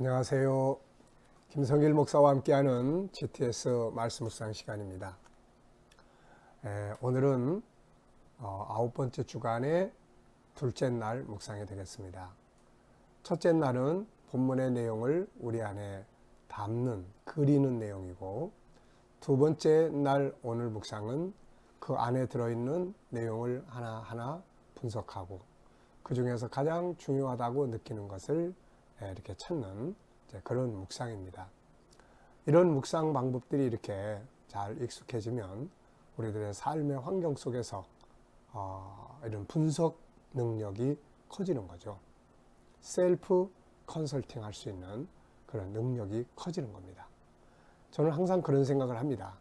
안녕하세요. 김성길 목사와 함께하는 GTS 말씀 묵상 시간입니다. 에, 오늘은 어, 아홉 번째 주간의 둘째 날 묵상이 되겠습니다. 첫째 날은 본문의 내용을 우리 안에 담는, 그리는 내용이고, 두 번째 날 오늘 묵상은 그 안에 들어있는 내용을 하나하나 분석하고, 그 중에서 가장 중요하다고 느끼는 것을 예, 이렇게 찾는 그런 묵상입니다. 이런 묵상 방법들이 이렇게 잘 익숙해지면 우리들의 삶의 환경 속에서 어, 이런 분석 능력이 커지는 거죠. 셀프 컨설팅 할 수 있는 그런 능력이 커지는 겁니다. 저는 항상 그런 생각을 합니다.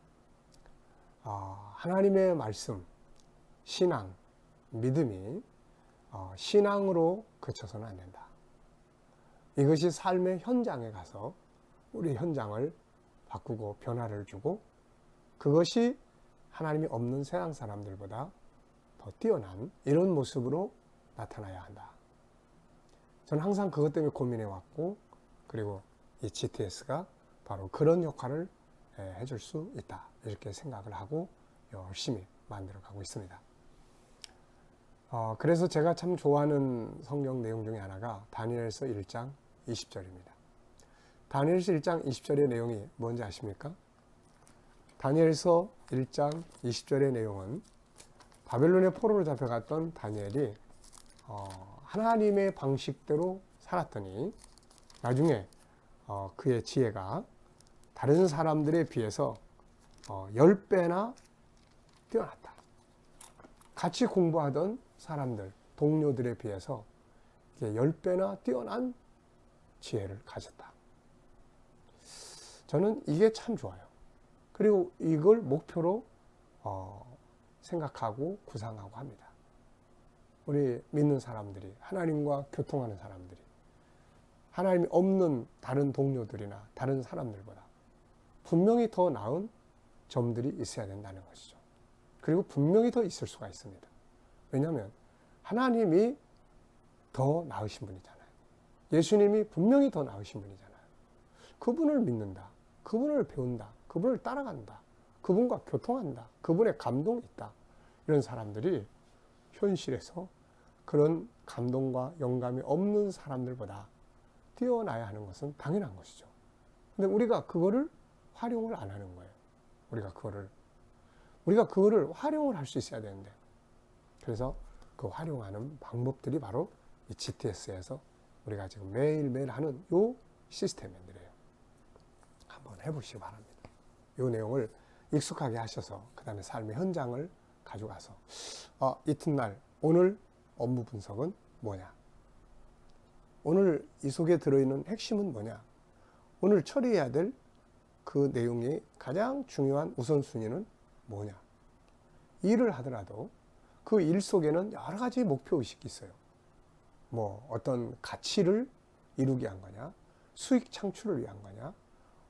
어, 하나님의 말씀, 신앙, 믿음이 어, 신앙으로 그쳐서는 안 된다. 이것이 삶의 현장에 가서 우리 현장을 바꾸고 변화를 주고 그것이 하나님이 없는 세상 사람들보다 더 뛰어난 이런 모습으로 나타나야 한다. 저는 항상 그것 때문에 고민해 왔고 그리고 이 GTS가 바로 그런 역할을 해줄 수 있다. 이렇게 생각을 하고 열심히 만들어 가고 있습니다. 어, 그래서 제가 참 좋아하는 성경 내용 중에 하나가 다니엘서 1장 20절입니다. 다니엘서 1장 20절의 내용이 뭔지 아십니까? 다니엘서 1장 20절의 내용은 바벨론의 포로로 잡혀갔던 다니엘이 어, 하나님의 방식대로 살았더니 나중에 어, 그의 지혜가 다른 사람들에 비해서 어, 10배나 뛰어났다. 같이 공부하던 사람들, 동료들에 비해서 10배나 뛰어난 지혜를 가졌다. 저는 이게 참 좋아요. 그리고 이걸 목표로 어, 생각하고 구상하고 합니다. 우리 믿는 사람들이 하나님과 교통하는 사람들이 하나님이 없는 다른 동료들이나 다른 사람들보다 분명히 더 나은 점들이 있어야 된다는 것이죠. 그리고 분명히 더 있을 수가 있습니다. 왜냐하면 하나님이 더 나으신 분이잖아요. 예수님이 분명히 더 나으신 분이잖아요. 그분을 믿는다. 그분을 배운다. 그분을 따라간다. 그분과 교통한다. 그분의 감동이 있다. 이런 사람들이 현실에서 그런 감동과 영감이 없는 사람들보다 뛰어나야 하는 것은 당연한 것이죠. 근데 우리가 그거를 활용을 안 하는 거예요. 우리가 그거를 우리가 그거를 활용을 할 수 있어야 되는데 그래서 그 활용하는 방법들이 바로 이 GTS에서 우리가 지금 매일매일 하는 요 시스템들이에요. 한번 해보시기 바랍니다. 요 내용을 익숙하게 하셔서 그 다음에 삶의 현장을 가져가서 어, 이튿날 오늘 업무 분석은 뭐냐? 오늘 이 속에 들어있는 핵심은 뭐냐? 오늘 처리해야 될 그 내용의 가장 중요한 우선순위는 뭐냐? 일을 하더라도 그 일 속에는 여러 가지 목표 의식이 있어요. 뭐 어떤 가치를 이루기 위한 거냐, 수익 창출을 위한 거냐,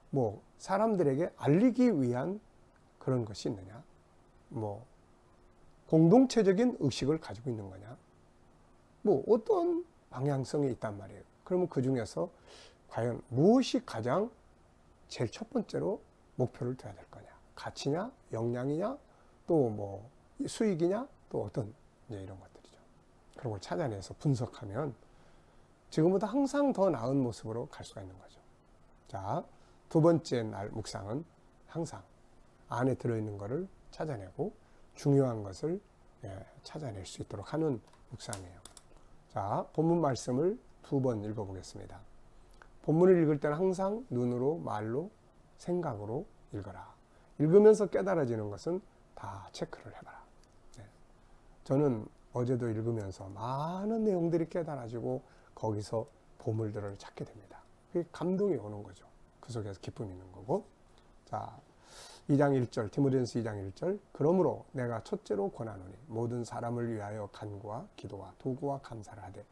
뭐 사람들에게 알리기 위한 그런 것이 있느냐, 뭐 공동체적인 의식을 가지고 있는 거냐, 뭐 어떤 방향성이 있단 말이에요. 그러면 그 중에서 과연 무엇이 가장 제일 첫 번째로 목표를 둬야 될 거냐, 가치냐, 역량이냐, 또 뭐 수익이냐, 또 어떤 이제 이런 것들. 그런 걸 찾아내서 분석하면 지금보다 항상 더 나은 모습으로 갈 수가 있는 거죠. 자, 두 번째 날 묵상은 항상 안에 들어있는 것을 찾아내고 중요한 것을 예, 찾아낼 수 있도록 하는 묵상이에요. 자, 본문 말씀을 두 번 읽어보겠습니다. 본문을 읽을 때는 항상 눈으로, 말로, 생각으로 읽어라. 읽으면서 깨달아지는 것은 다 체크를 해봐라. 네. 저는 어제도 읽으면서 많은 내용들이 깨달아지고 거기서 보물들을 찾게 됩니다. 그 감동이 오는 거죠. 그 속에서 기쁨이 있는 거고. 자, 2장 1절, 디모데전서 2장 1절. 그러므로 내가 첫째로 권하노니 모든 사람을 위하여 간구와 기도와 도구와 감사를 하되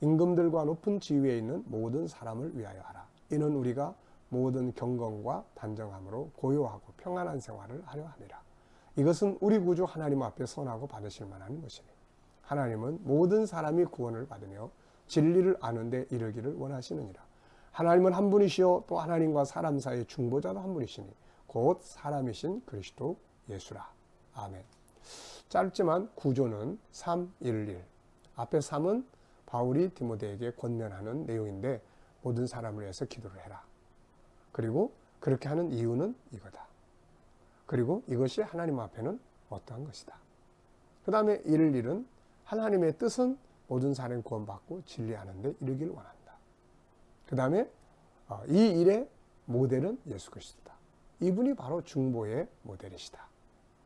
임금들과 높은 지위에 있는 모든 사람을 위하여 하라. 이는 우리가 모든 경건과 단정함으로 고요하고 평안한 생활을 하려 함이라. 이것은 우리 구주 하나님 앞에 선하고 받으실 만한 것이니 하나님은 모든 사람이 구원을 받으며 진리를 아는데 이르기를 원하시느니라. 하나님은 한 분이시요 또 하나님과 사람 사이의 중보자도 한 분이시니 곧 사람이신 그리스도 예수라. 아멘. 짧지만 구조는 3, 1, 1. 앞에 3은 바울이 디모데에게 권면하는 내용인데 모든 사람을 위해서 기도를 해라. 그리고 그렇게 하는 이유는 이거다. 그리고 이것이 하나님 앞에는 어떠한 것이다. 그 다음에 1, 1은 하나님의 뜻은 모든 사람 구원받고 진리하는데 이르길 원한다. 그 다음에 어, 이 일의 모델은 예수 그리스도다. 이분이 바로 중보의 모델이시다.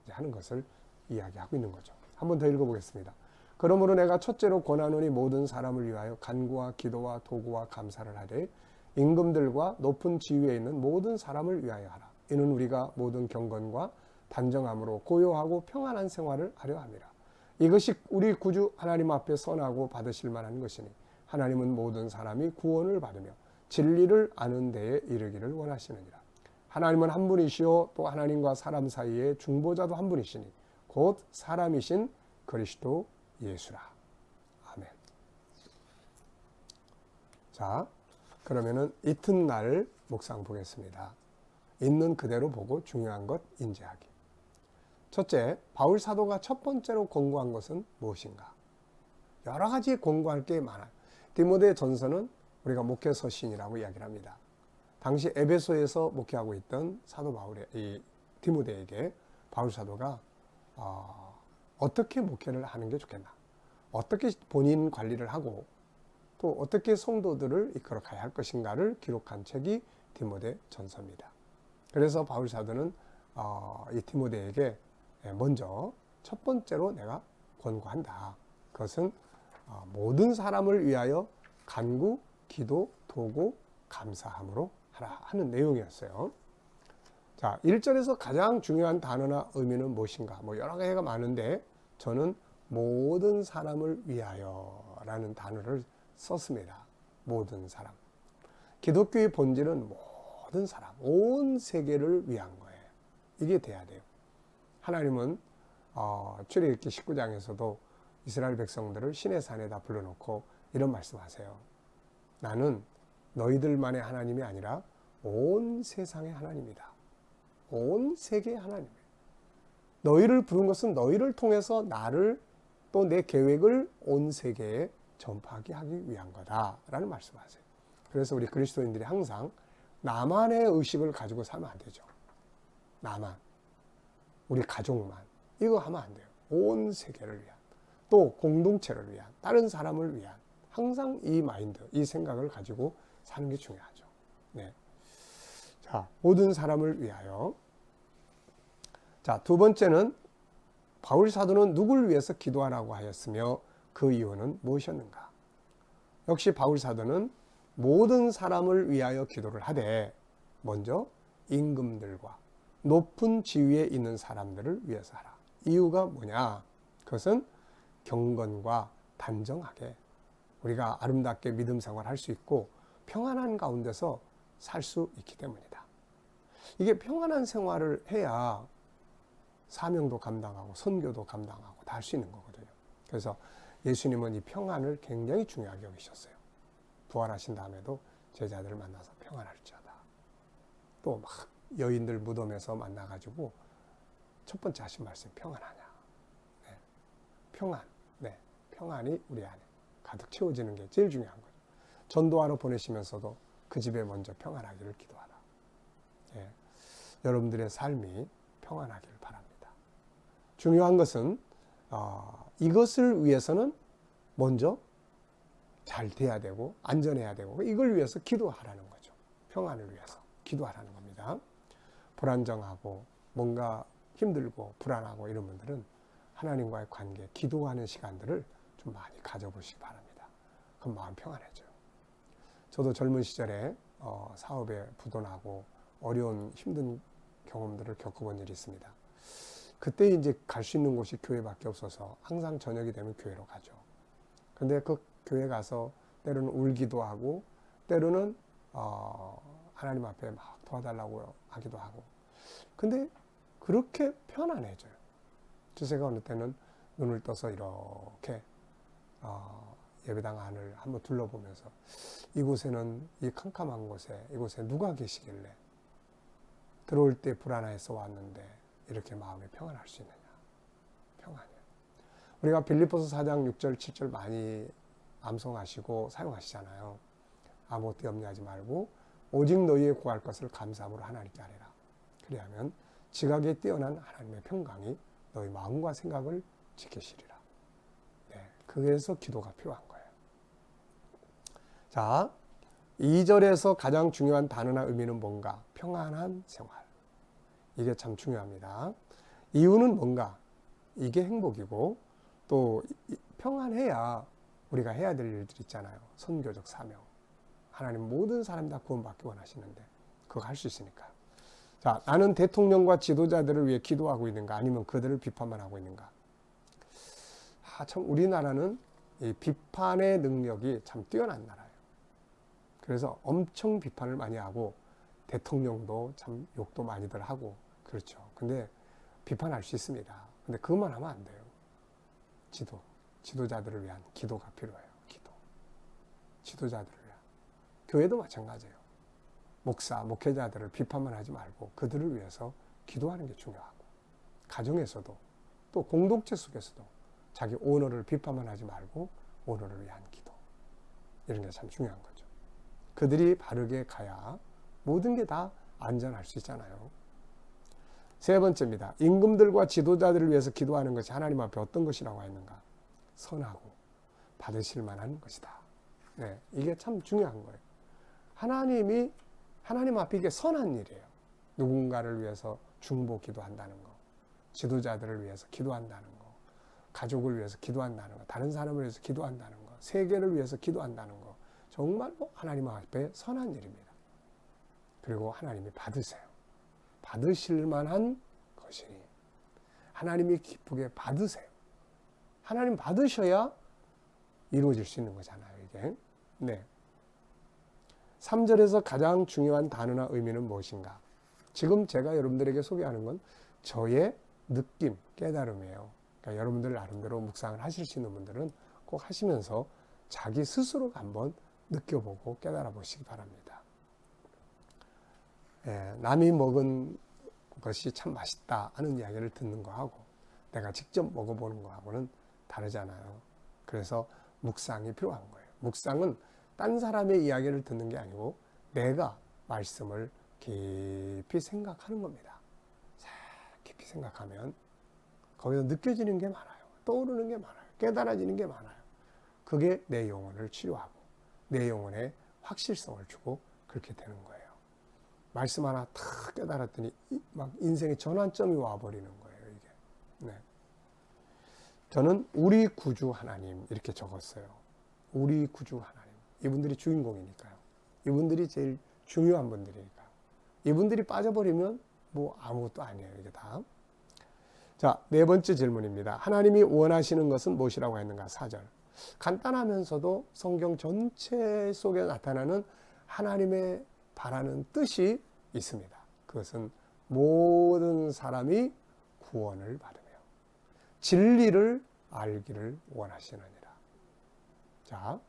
하는 것을 이야기하고 있는 거죠. 한번 더 읽어보겠습니다. 그러므로 내가 첫째로 권하노니 모든 사람을 위하여 간구와 기도와 도구와 감사를 하되 임금들과 높은 지위에 있는 모든 사람을 위하여 하라. 이는 우리가 모든 경건과 단정함으로 고요하고 평안한 생활을 하려 함이라. 이것이 우리 구주 하나님 앞에 선하고 받으실 만한 것이니 하나님은 모든 사람이 구원을 받으며 진리를 아는 데에 이르기를 원하시느니라. 하나님은 한 분이시요 또 하나님과 사람 사이에 중보자도 한 분이시니 곧 사람이신 그리스도 예수라. 아멘. 자, 그러면은 이튿날 목상 보겠습니다. 있는 그대로 보고 중요한 것 인지하기. 첫째, 바울 사도가 첫 번째로 공부한 것은 무엇인가? 여러 가지 공부할 게 많아요. 디모데 전서는 우리가 목회 서신이라고 이야기를 합니다. 당시 에베소에서 목회하고 있던 사도 바울의 이 디모데에게 바울 사도가 어, 어떻게 목회를 하는 게 좋겠나? 어떻게 본인 관리를 하고 또 어떻게 성도들을 이끌어 가야 할 것인가를 기록한 책이 디모데 전서입니다. 그래서 바울 사도는 어, 이 디모데에게 먼저 첫 번째로 내가 권고한다. 그것은 어, 모든 사람을 위하여 간구, 기도, 도구, 감사함으로 하라 하는 내용이었어요. 자, 1절에서 가장 중요한 단어나 의미는 무엇인가? 뭐 여러 가지가 많은데 저는 모든 사람을 위하여 라는 단어를 썼습니다. 모든 사람. 기독교의 본질은 모든 사람, 온 세계를 위한 거예요. 이게 돼야 돼요. 하나님은 어, 출애굽기 19장에서도 이스라엘 백성들을 신의 산에다 불러놓고 이런 말씀하세요. 나는 너희들만의 하나님이 아니라 온 세상의 하나님이다. 온 세계의 하나님이에요. 너희를 부른 것은 너희를 통해서 나를 또 내 계획을 온 세계에 전파하게 하기 위한 거다라는 말씀하세요. 그래서 우리 그리스도인들이 항상 나만의 의식을 가지고 살면 안 되죠. 나만, 우리 가족만 이거 하면 안 돼요. 온 세계를 위한 또 공동체를 위한 다른 사람을 위한 항상 이 마인드, 이 생각을 가지고 사는 게 중요하죠. 네. 자, 모든 사람을 위하여. 자, 두 번째는 바울 사도는 누구를 위해서 기도하라고 하였으며 그 이유는 무엇이었는가? 역시 바울 사도는 모든 사람을 위하여 기도를 하되 먼저 임금들과 높은 지위에 있는 사람들을 위해서 하라. 이유가 뭐냐? 그것은 경건과 단정하게 우리가 아름답게 믿음 생활 할 수 있고 평안한 가운데서 살 수 있기 때문이다. 이게 평안한 생활을 해야 사명도 감당하고 선교도 감당하고 다 할 수 있는 거거든요. 그래서 예수님은 이 평안을 굉장히 중요하게 여기셨어요. 부활하신 다음에도 제자들을 만나서 평안할지어다. 또막 여인들 무덤에서 만나가지고 첫 번째 하신 말씀 평안하냐. 네. 평안. 네. 평안이 우리 안에 가득 채워지는 게 제일 중요한 거죠. 전도하러 보내시면서도 그 집에 먼저 평안하기를 기도하라. 예. 여러분들의 삶이 평안하기를 바랍니다. 중요한 것은 어, 이것을 위해서는 먼저 잘 돼야 되고 안전해야 되고 이걸 위해서 기도하라는 거죠. 평안을 위해서 기도하라는 겁니다. 불안정하고 뭔가 힘들고 불안하고 이런 분들은 하나님과의 관계, 기도하는 시간들을 좀 많이 가져보시기 바랍니다. 그럼 마음 평안해져요. 저도 젊은 시절에 어, 사업에 부도나고 어려운 힘든 경험들을 겪어본 일이 있습니다. 그때 이제 갈 수 있는 곳이 교회밖에 없어서 항상 저녁이 되면 교회로 가죠. 근데 그 교회 가서 때로는 울기도 하고 때로는 어, 하나님 앞에 막 도와달라고 하기도 하고. 근데 그렇게 편안해져요. 주세가 어느 때는 눈을 떠서 이렇게 어, 예배당 안을 한번 둘러보면서 이곳에는 이 캄캄한 곳에 이곳에 누가 계시길래 들어올 때 불안해서 왔는데 이렇게 마음에 평안할 수 있느냐? 평안이요. 우리가 빌립보서 4장 6절 7절 많이 암송하시고 사용하시잖아요. 아무것도 염려하지 말고 오직 너희의 구할 것을 감사함으로 하나님께 아뢰라. 그리하면 지각에 뛰어난 하나님의 평강이 너희 마음과 생각을 지키시리라. 네, 그래서 기도가 필요한 거예요. 자, 2절에서 가장 중요한 단어나 의미는 뭔가? 평안한 생활. 이게 참 중요합니다. 이유는 뭔가? 이게 행복이고 또 평안해야 우리가 해야 될 일들 있잖아요. 선교적 사명. 하나님 모든 사람 다 구원받기 원하시는데 그거 할 수 있으니까. 자, 나는 대통령과 지도자들을 위해 기도하고 있는가 아니면 그들을 비판만 하고 있는가? 아, 참 우리나라는 이 비판의 능력이 참 뛰어난 나라예요. 그래서 엄청 비판을 많이 하고 대통령도 참 욕도 많이들 하고 그렇죠. 근데 비판할 수 있습니다. 근데 그것만 하면 안 돼요. 지도, 지도자들을 위한 기도가 필요해요. 기도. 지도자들을. 교회도 마찬가지예요. 목사, 목회자들을 비판만 하지 말고 그들을 위해서 기도하는 게 중요하고 가정에서도 또 공동체 속에서도 자기 오너를 비판만 하지 말고 오너를 위한 기도 이런 게 참 중요한 거죠. 그들이 바르게 가야 모든 게 다 안전할 수 있잖아요. 세 번째입니다. 임금들과 지도자들을 위해서 기도하는 것이 하나님 앞에 어떤 것이라고 했는가? 선하고 받으실 만한 것이다. 네, 이게 참 중요한 거예요. 하나님이 하나님 앞에 이게 선한 일이에요. 누군가를 위해서 중보 기도한다는 거, 지도자들을 위해서 기도한다는 거, 가족을 위해서 기도한다는 거, 다른 사람을 위해서 기도한다는 거, 세계를 위해서 기도한다는 거, 정말로 하나님 앞에 선한 일입니다. 그리고 하나님이 받으세요. 받으실 만한 것이니 하나님이 기쁘게 받으세요. 하나님 받으셔야 이루어질 수 있는 거잖아요, 이게. 네. 3절에서 가장 중요한 단어나 의미는 무엇인가? 지금 제가 여러분들에게 소개하는 건 저의 느낌, 깨달음이에요. 그러니까 여러분들 나름대로 묵상을 하실 수 있는 분들은 꼭 하시면서 자기 스스로 한번 느껴보고 깨달아 보시기 바랍니다. 예, 남이 먹은 것이 참 맛있다 하는 이야기를 듣는 거하고 내가 직접 먹어보는 거하고는 다르잖아요. 그래서 묵상이 필요한 거예요. 묵상은 딴 사람의 이야기를 듣는 게 아니고 내가 말씀을 깊이 생각하는 겁니다. 깊이 생각하면 거기서 느껴지는 게 많아요. 떠오르는 게 많아요. 깨달아지는 게 많아요. 그게 내 영혼을 치료하고 내 영혼에 확실성을 주고 그렇게 되는 거예요. 말씀 하나 탁 깨달았더니 막 인생의 전환점이 와버리는 거예요. 이게. 네. 저는 우리 구주 하나님 이렇게 적었어요. 우리 구주 하나님. 이분들이 주인공이니까요. 이분들이 제일 중요한 분들이니까요. 이분들이 빠져버리면 뭐 아무것도 아니에요. 이게 다. 자, 네 번째 질문입니다. 하나님이 원하시는 것은 무엇이라고 했는가? 4절. 간단하면서도 성경 전체 속에 나타나는 하나님의 바라는 뜻이 있습니다. 그것은 모든 사람이 구원을 받으며 진리를 알기를 원하시느니라. 자,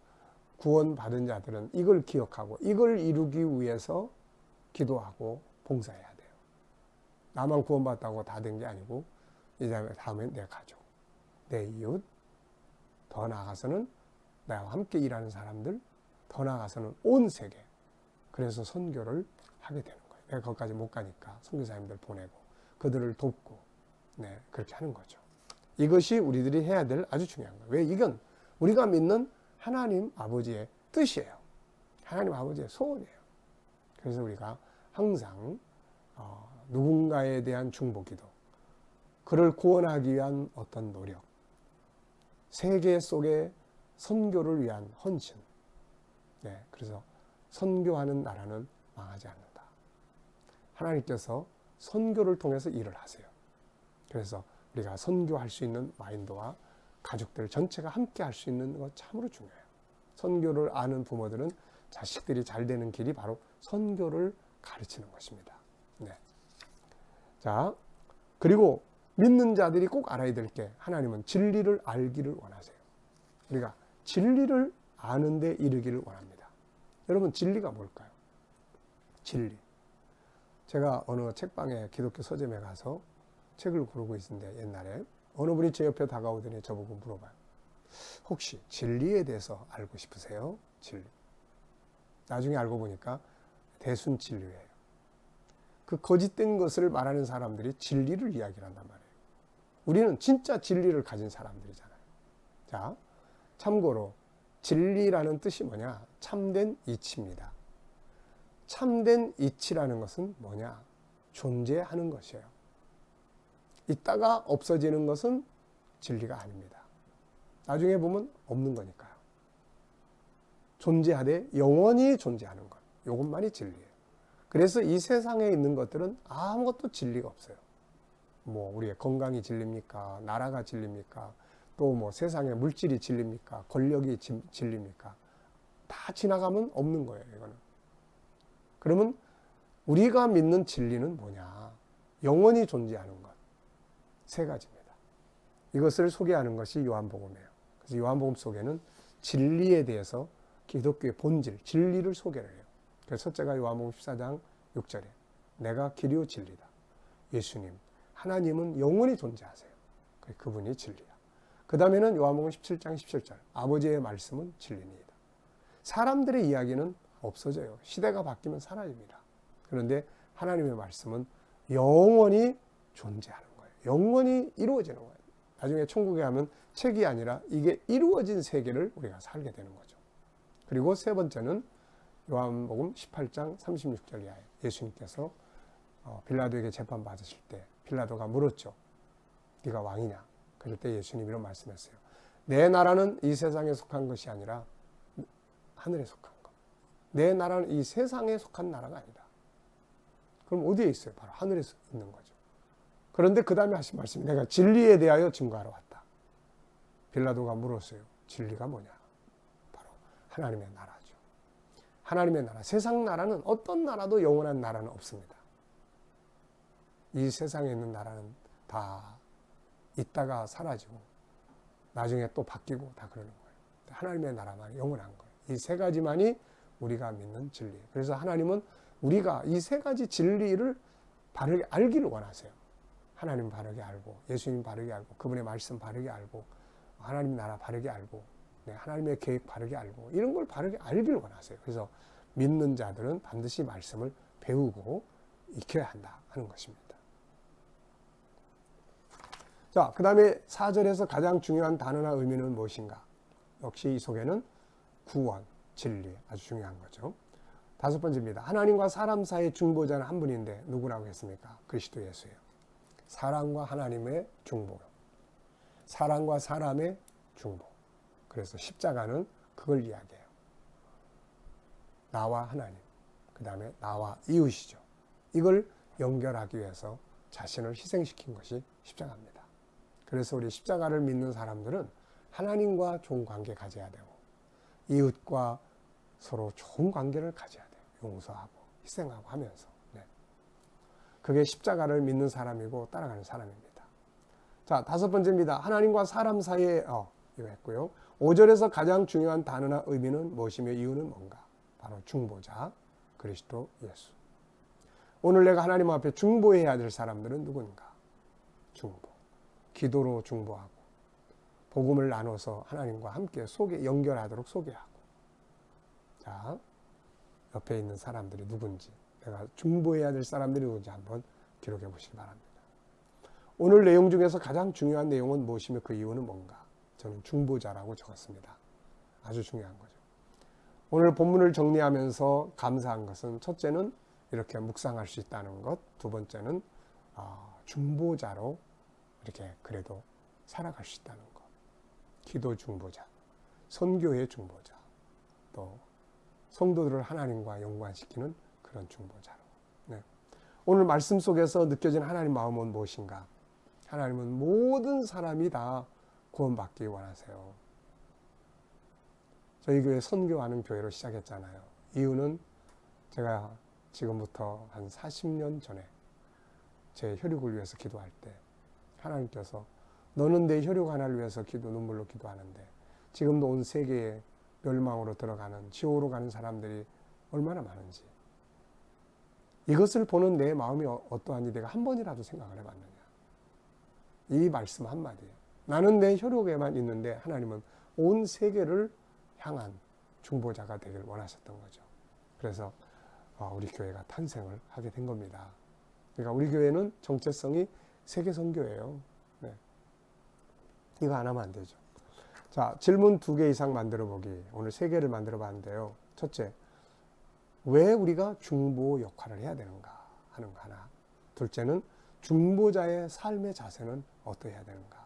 구원받은 자들은 이걸 기억하고 이걸 이루기 위해서 기도하고 봉사해야 돼요. 나만 구원받았다고 다 된 게 아니고 이제 다음에 내 가족, 내 이웃, 더 나아가서는 나와 함께 일하는 사람들, 더 나아가서는 온 세계. 그래서 선교를 하게 되는 거예요. 내가 거기까지 못 가니까 선교사님들 보내고 그들을 돕고 네, 그렇게 하는 거죠. 이것이 우리들이 해야 될 아주 중요한 거예요. 왜 이건 우리가 믿는 하나님 아버지의 뜻이에요. 하나님 아버지의 소원이에요. 그래서 우리가 항상 어, 누군가에 대한 중보기도, 그를 구원하기 위한 어떤 노력, 세계 속의 선교를 위한 헌신. 네, 그래서 선교하는 나라는 망하지 않는다. 하나님께서 선교를 통해서 일을 하세요. 그래서 우리가 선교할 수 있는 마인드와 가족들 전체가 함께 할 수 있는 것 참으로 중요해요. 선교를 아는 부모들은 자식들이 잘 되는 길이 바로 선교를 가르치는 것입니다. 네. 자, 그리고 믿는 자들이 꼭 알아야 될 게 하나님은 진리를 알기를 원하세요. 우리가 진리를 아는데 이르기를 원합니다. 여러분 진리가 뭘까요? 진리. 제가 어느 책방에 기독교 서점에 가서 책을 고르고 있는데 옛날에 어느 분이 제 옆에 다가오더니 저보고 물어봐요. 혹시 진리에 대해서 알고 싶으세요? 진리. 나중에 알고 보니까 대순 진리예요. 그 거짓된 것을 말하는 사람들이 진리를 이야기한단 말이에요. 우리는 진짜 진리를 가진 사람들이잖아요. 자, 참고로 진리라는 뜻이 뭐냐? 참된 이치입니다. 참된 이치라는 것은 뭐냐? 존재하는 것이에요. 있다가 없어지는 것은 진리가 아닙니다. 나중에 보면 없는 거니까요. 존재하되 영원히 존재하는 것. 이것만이 진리예요. 그래서 이 세상에 있는 것들은 아무것도 진리가 없어요. 뭐 우리의 건강이 진리입니까? 나라가 진리입니까? 또 뭐 세상의 물질이 진리입니까? 권력이 진리입니까? 다 지나가면 없는 거예요, 이거는. 그러면 우리가 믿는 진리는 뭐냐? 영원히 존재하는 것. 세 가지입니다. 이것을 소개하는 것이 요한복음이에요. 그래서 요한복음 속에는 진리에 대해서 기독교의 본질, 진리를 소개를 해요. 그래서 첫째가 요한복음 14장 6절에 내가 길이요 진리다. 예수님, 하나님은 영원히 존재하세요. 그분이 진리야. 그 다음에는 요한복음 17장 17절 아버지의 말씀은 진리입니다. 사람들의 이야기는 없어져요. 시대가 바뀌면 사라집니다. 그런데 하나님의 말씀은 영원히 존재하는. 영원히 이루어지는 거예요. 나중에 천국에 가면 책이 아니라 이게 이루어진 세계를 우리가 살게 되는 거죠. 그리고 세 번째는 요한복음 18장 36절 이하에 예수님께서 어, 빌라도에게 재판 받으실 때 빌라도가 물었죠. 네가 왕이냐? 그럴 때 예수님이 이런 말씀했어요. 내 나라는 이 세상에 속한 것이 아니라 하늘에 속한 것. 내 나라는 이 세상에 속한 나라가 아니다. 그럼 어디에 있어요? 바로 하늘에 있는 거죠. 그런데 그 다음에 하신 말씀이 내가 진리에 대하여 증거하러 왔다. 빌라도가 물었어요. 진리가 뭐냐? 바로 하나님의 나라죠. 하나님의 나라. 세상 나라는 어떤 나라도 영원한 나라는 없습니다. 이 세상에 있는 나라는 다 있다가 사라지고 나중에 또 바뀌고 다 그러는 거예요. 하나님의 나라만 영원한 거예요. 이 세 가지만이 우리가 믿는 진리. 그래서 하나님은 우리가 이 세 가지 진리를 바르게 알기를 원하세요. 하나님 바르게 알고, 예수님 바르게 알고, 그분의 말씀 바르게 알고, 하나님 나라 바르게 알고, 네, 하나님의 계획 바르게 알고, 이런 걸 바르게 알기를 원하세요. 그래서 믿는 자들은 반드시 말씀을 배우고 익혀야 한다 하는 것입니다. 자, 그 다음에 4절에서 가장 중요한 단어나 의미는 무엇인가? 역시 이 속에는 구원, 진리, 아주 중요한 거죠. 다섯 번째입니다. 하나님과 사람 사이의 중보자는 한 분인데 누구라고 했습니까? 그리스도 예수예요. 사람과 하나님의 중보. 사람과 사람의 중보. 그래서 십자가는 그걸 이야기해요. 나와 하나님, 그 다음에 나와 이웃이죠. 이걸 연결하기 위해서 자신을 희생시킨 것이 십자가입니다. 그래서 우리 십자가를 믿는 사람들은 하나님과 좋은 관계 가져야 되고 이웃과 서로 좋은 관계를 가져야 돼요. 용서하고 희생하고 하면서. 네. 그게 십자가를 믿는 사람이고 따라가는 사람입니다. 자, 다섯 번째입니다. 하나님과 사람 사이에 어, 이거 했고요. 5절에서 가장 중요한 단어나 의미는 무엇이며 이유는 뭔가? 바로 중보자 그리스도 예수. 오늘 내가 하나님 앞에 중보해야 될 사람들은 누군가? 중보. 기도로 중보하고 복음을 나눠서 하나님과 함께 소개 연결하도록 소개하고 자 옆에 있는 사람들이 누군지 내가 중보해야 될 사람들이 누군지 한번 기록해 보시기 바랍니다. 오늘 내용 중에서 가장 중요한 내용은 무엇이며 그 이유는 뭔가? 저는 중보자라고 적었습니다. 아주 중요한 거죠. 오늘 본문을 정리하면서 감사한 것은 첫째는 이렇게 묵상할 수 있다는 것, 두 번째는 아, 중보자로 이렇게 그래도 살아갈 수 있다는 것. 기도 중보자, 선교의 중보자, 또 성도들을 하나님과 연관시키는 그런 중보자로. 네. 오늘 말씀 속에서 느껴진 하나님 마음은 무엇인가? 하나님은 모든 사람이 다 구원받기 원하세요. 저희 교회 선교하는 교회로 시작했잖아요. 이유는 제가 지금부터 한 40년 전에 제 혈육을 위해서 기도할 때 하나님께서 너는 내 혈육 하나를 위해서 기도 눈물로 기도하는데 지금도 온 세계에 멸망으로 들어가는 지옥으로 가는 사람들이 얼마나 많은지 이것을 보는 내 마음이 어- 어떠한지 내가 한 번이라도 생각을 해봤느냐 이 말씀 한마디에 나는 내 혈육에만 있는데 하나님은 온 세계를 향한 중보자가 되길 원하셨던 거죠 그래서 어, 우리 교회가 탄생을 하게 된 겁니다 그러니까 우리 교회는 정체성이 세계 선교예요 네. 이거 안 하면 안 되죠 자, 질문 두 개 이상 만들어 보기. 오늘 세 개를 만들어 봤는데요. 첫째, 왜 우리가 중보 역할을 해야 되는가 하는 거 하나. 둘째는 중보자의 삶의 자세는 어떠해야 되는가.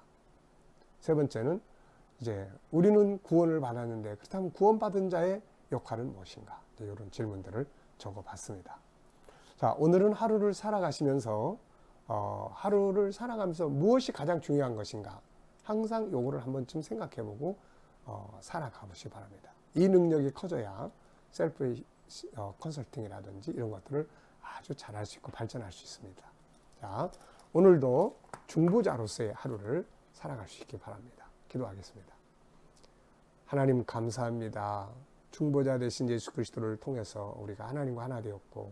세 번째는 이제 우리는 구원을 받았는데 그렇다면 구원받은 자의 역할은 무엇인가. 이런 질문들을 적어 봤습니다. 자, 오늘은 하루를 살아가시면서 어, 하루를 살아가면서 무엇이 가장 중요한 것인가. 항상 요거를 한 번쯤 생각해보고 어, 살아가 보시기 바랍니다. 이 능력이 커져야 셀프 어, 컨설팅이라든지 이런 것들을 아주 잘할 수 있고 발전할 수 있습니다. 자, 오늘도 중보자로서의 하루를 살아갈 수 있기 바랍니다. 기도하겠습니다. 하나님 감사합니다. 중보자 되신 예수 그리스도를 통해서 우리가 하나님과 하나 되었고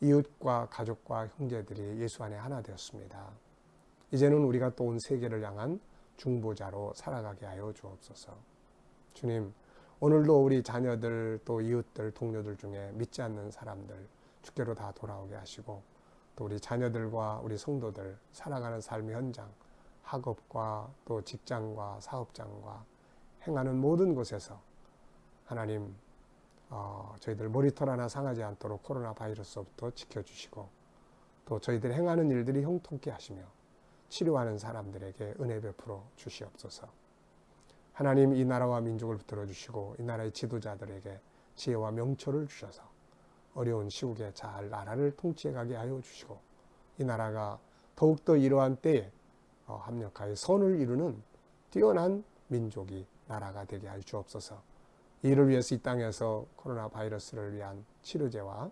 이웃과 가족과 형제들이 예수 안에 하나 되었습니다. 이제는 우리가 또 온 세계를 향한 중보자로 살아가게 하여 주옵소서. 주님, 오늘도 우리 자녀들 또 이웃들 동료들 중에 믿지 않는 사람들 주께로 다 돌아오게 하시고 또 우리 자녀들과 우리 성도들 살아가는 삶의 현장 학업과 또 직장과 사업장과 행하는 모든 곳에서 하나님 어, 저희들 머리털 하나 상하지 않도록 코로나 바이러스부터 지켜주시고 또 저희들 행하는 일들이 형통케 하시며 치료하는 사람들에게 은혜 베풀어 주시옵소서. 하나님 이 나라와 민족을 붙들어 주시고 이 나라의 지도자들에게 지혜와 명철을 주셔서 어려운 시국에 잘 나라를 통치해 가게 하여 주시고 이 나라가 더욱더 이러한 때에 어, 합력하여 선을 이루는 뛰어난 민족이 나라가 되게 하여 주옵소서. 이를 위해서 이 땅에서 코로나 바이러스를 위한 치료제와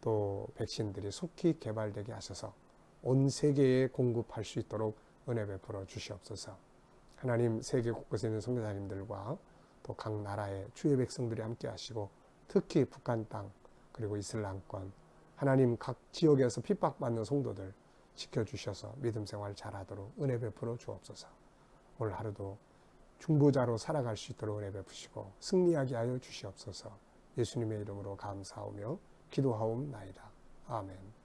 또 백신들이 속히 개발되게 하셔서 온 세계에 공급할 수 있도록 은혜 베풀어 주시옵소서. 하나님 세계 곳곳에 있는 선교사님들과 또 각 나라의 주의 백성들이 함께 하시고 특히 북한 땅 그리고 이슬람권 하나님 각 지역에서 핍박받는 성도들 지켜주셔서 믿음 생활 잘하도록 은혜 베풀어 주옵소서. 오늘 하루도 중보자로 살아갈 수 있도록 은혜 베푸시고 승리하게 하여 주시옵소서. 예수님의 이름으로 감사하며 기도하옵나이다. 아멘.